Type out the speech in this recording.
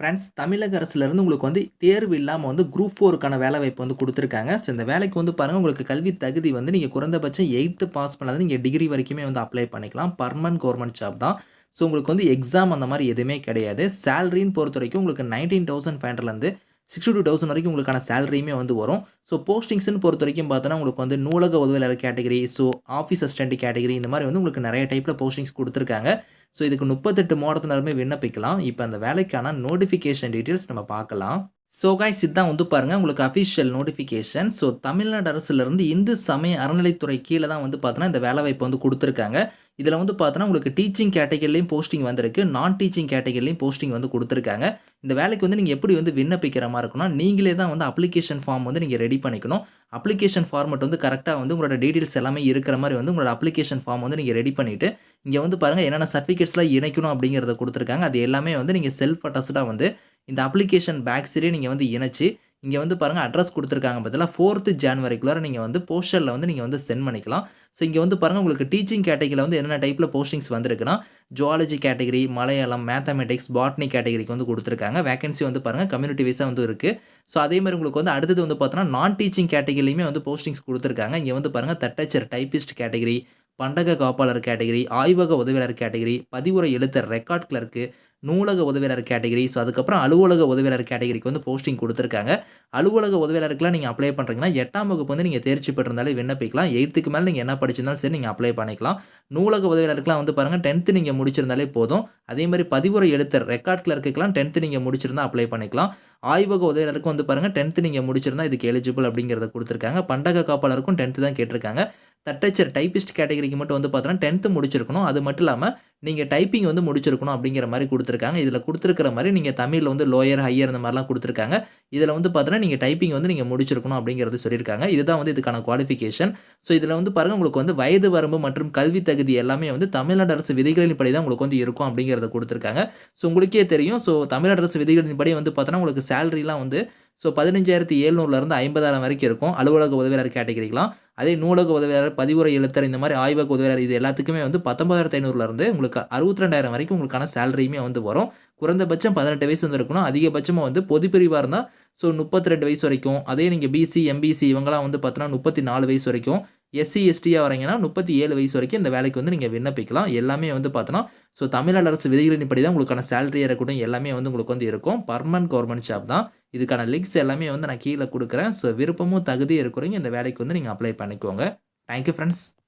Friends தமிழக அரசுலேருந்து உங்களுக்கு வந்து தேர்வு இல்லாமல் வந்து குரூப் ஃபோருக்கான வேலை வாய்ப்பு வந்து கொடுத்துருக்காங்க. ஸோ இந்த வேலைக்கு வந்து பாருங்கள் உங்களுக்கு கல்வி தகுதி வந்து நீங்கள் குறைந்தபட்சம் எயித்து பாஸ் பண்ணாலும் நீங்கள் டிகிரி வரைக்குமே வந்து அப்ளை பண்ணிக்கலாம். பர்மனன்ட் கவர்மெண்ட் ஜாப் தான். ஸோ உங்களுக்கு வந்து எக்ஸாம் அந்த மாதிரி எதுவுமே கிடையாது. சேலரின்னு பொறுத்த வரைக்கும் உங்களுக்கு நைன்டீன் தௌசண்ட் ஃபைவ்லேருந்து சிக்ஸ்டி டூ தௌசண்ட் வரைக்கும் உங்களுக்கான சேலரியுமே வந்து வரும். ஸோ போஸ்டிங்ஸ்னு பொறுத்த வரைக்கும் பார்த்தோன்னா உங்களுக்கு வந்து நூலக உதவியாளர் category so office assistant category இந்த மாதிரி வந்து உங்களுக்கு நிறைய டைப்பில் போஸ்டிங்ஸ் கொடுத்துருக்காங்க. ஸோ இதுக்கு முப்பத்தெட்டு மாவட்டத்தினருமே விண்ணப்பிக்கலாம். இப்போ அந்த வேலைக்கான நோட்டிஃபிகேஷன் டீட்டெயில்ஸ் நம்ம பார்க்கலாம். ஸோ காய்ஸ் இதுதான் வந்து பாருங்கள் உங்களுக்கு அஃபிஷியல் நோட்டிஃபிகேஷன் ஸோ தமிழ்நாடு அரசுலேருந்து இந்து சமய அறநிலைத்துறை கீழே தான் வந்து பார்த்தோன்னா இந்த வேலைவாய்ப்பு வந்து கொடுத்துருக்காங்க. இதில் வந்து பார்த்தோன்னா உங்களுக்கு டீச்சிங் கேட்டகரிலையும் போஸ்டிங் வந்திருக்கு. நான் டீச்சிங் கேட்டகரிலையும் போஸ்டிங் வந்து கொடுத்துருக்காங்க. இந்த வேலைக்கு வந்து நீங்கள் எப்படி வந்து விண்ணப்பிக்கிற மாதிரி இருக்குன்னா நீங்களே தான் வந்து அப்ளிகேஷன் ஃபார்ம் வந்து நீங்கள் ரெடி பண்ணிக்கணும். அப்ளிகேஷன் ஃபார்மெட் வந்து கரெக்டாக வந்து உங்களோட டீட்டெயில்ஸ் எல்லாமே இருக்கிற மாதிரி வந்து உங்களோட அப்ளிகேஷன் ஃபார்ம் வந்து நீங்கள் ரெடி பண்ணிவிட்டு இங்கே வந்து பாருங்கள் என்னென்ன சர்டிஃபிகேட்ஸ்லாம் இணைக்கணும் அப்படிங்கிறத கொடுத்துருக்காங்க. அது எல்லாமே வந்து நீங்கள் செல்ஃப் அட்டஸ்டாக வந்து இந்த அப்ளிகேஷன் பேக் சைடே நீங்கள் வந்து இணைச்சி இங்கே வந்து பாருங்கள் அட்ரஸ் கொடுத்துருக்காங்க பார்த்தீங்களா ஃபோர்த்து ஜான்வரிக்குள்ளார நீங்கள் வந்து போஸ்டரில் வந்து நீங்கள் வந்து சென்ட் பண்ணிக்கலாம். ஸோ இங்கே வந்து பாருங்கள் உங்களுக்கு டீச்சிங் கேட்டகரியில் வந்து என்னென்ன டைப்பில் போஸ்டிங்ஸ் வந்திருக்குன்னா zoology category Malayalam mathematics botany கேட்டகரிக்கு வந்து கொடுத்துருக்காங்க. வேகன்சி வந்து பாருங்கள் கம்யூனிட்டி வைஸாக வந்து இருக்குது ஸோ அதே மாதிரி உங்களுக்கு வந்து அடுத்தது வந்து பார்த்தோன்னா நான் டீச்சிங் கேட்டகரிலையுமே வந்து போஸ்டிங்ஸ் கொடுத்துருக்காங்க. இங்கே வந்து பாருங்கள் தட்டச்சர் டைப்பிஸ்ட் கேட்டகரி பண்டக காப்பாளர் கேட்டகிரி ஆய்வக உதவியாளர் கேட்டகிரி பதிவுரை எழுத்தர் ரெக்கார்ட் கிளர்க்கு நூலக உதவியாளர் கேட்டகிரி ஸோ அதுக்கப்புறம் அலுவலக உதவியாளர் கேட்டகிரிக்கு வந்து போஸ்டிங் கொடுத்துருக்காங்க. அலுவலக உதவியாளருக்குலாம் நீங்கள் அப்ளை பண்ணுறீங்கன்னா எட்டாம் வகுப்பு வந்து நீங்கள் தேர்ச்சி பெற்றிருந்தாலே விண்ணப்பிக்கலாம். எயித்துக்கு மேலே நீங்கள் என்ன படிச்சிருந்தாலும் சரி நீங்கள் அப்ளை பண்ணிக்கலாம். நூலக உதவியாளருக்குலாம் வந்து பாருங்கள் டென்த்து நீங்கள் முடிச்சிருந்தாலே போதும். அதே மாதிரி பதிவுரை எழுத்தர் ரெக்கார்ட் கிளர்க்குலாம் டென்த்து நீங்கள் முடிச்சிருந்தால் அப்ளை பண்ணிக்கலாம். ஆய்வக உதவியாளருக்கும் வந்து பாருங்கள் டென்த்து நீங்கள் முடிச்சிருந்தா இதுக்கு எலிஜிபிள் அப்படிங்கிறத கொடுத்துருக்காங்க. பண்டக காப்பாளருக்கும் டென்த்து தான் கேட்டிருக்காங்க. தட்டச்சர் டைப்பிஸ்ட் கேட்டகரிக்கு மட்டும் வந்து பார்த்தோன்னா டென்த்து முடிச்சிருக்கணும். அது மட்டும் இல்லாமல் நீங்கள் டைப்பிங் வந்து முடிச்சிருக்கணும் அப்படிங்கிற மாதிரி கொடுத்துருக்காங்க. இதில் கொடுத்துருக்கிற மாதிரி நீங்கள் தமிழில் வந்து லோயர் ஹையர் இந்த மாதிரிலாம் கொடுத்துருக்காங்க. இதில் வந்து பார்த்தோன்னா நீங்கள் டைப்பிங் வந்து நீங்கள் முடிச்சிருக்கணும் அப்படிங்கிறது சொல்லியிருக்காங்க. இதுதான் வந்து இதுக்கான குவாலிஃபிகேஷன் ஸோ இதில் வந்து பாருங்கள் உங்களுக்கு வந்து வயது வரம்பு மற்றும் கல்வி தகுதி எல்லாமே வந்து தமிழ்நாடு அரசு விதிகளின் படி தான் உங்களுக்கு வந்து இருக்கும் அப்படிங்கிறத கொடுத்துருக்காங்க. ஸோ உங்களுக்கே தெரியும். ஸோ தமிழ்நாடு அரசு விதிகளின் படி வந்து பார்த்தோன்னா உங்களுக்கு சேலரிலாம் வந்து ஸோ பதினஞ்சாயிரத்தி ஏழ்நூறுலேருந்து ஐம்பதாயிரம் வரைக்கும் இருக்கும். அலுவலக உதவியாளர் கேட்டகரிக்கலாம். அதே நூலக உதவியாளர் பதிவுரை எழுத்தர் இந்த மாதிரி ஆய்வக உதவியாளர் இது எல்லாத்துக்குமே வந்து பத்தொன்பதாயிரத்து ஐநூறுலேருந்து உங்களுக்கு அறுபத்தி ரெண்டாயிரம் வரைக்கும் உங்களுக்கான சேலரியுமே வந்து வரும். குறைந்தபட்சம் பதினெட்டு வயசு வந்து இருக்கணும். அதிகபட்சமாக வந்து பொதுப்பிரிவாக இருந்தால் ஸோ முப்பத்தி ரெண்டு வயசு வரைக்கும். அதே நீங்கள் பிசி எம்பிசி இவங்களாம் வந்து பார்த்தோன்னா முப்பத்தி நாலு வயசு வரைக்கும். எஸ்சி எஸ்டியாக வரீங்கன்னா முப்பத்தி ஏழு வயசு வரைக்கும் இந்த வேலைக்கு வந்து நீங்கள் விண்ணப்பிக்கலாம். எல்லாமே வந்து பார்த்தோன்னா ஸோ தமிழ்நாடு அரசு விதிகளின் படி தான் உங்களுக்கான சேலரியாக இருக்கட்டும் எல்லாமே வந்து உங்களுக்கு வந்து இருக்கும். பர்மனன்ட் கவர்மெண்ட் ஜாப் தான். இதுக்கான லிங்க்ஸ் எல்லாமே வந்து நான் கீழே கொடுக்குறேன். ஸோ விருப்பமும் தகுதியும் இருக்கிறவங்க இந்த வேலைக்கு வந்து நீங்கள் அப்ளை பண்ணிக்கோங்க. Thank you friends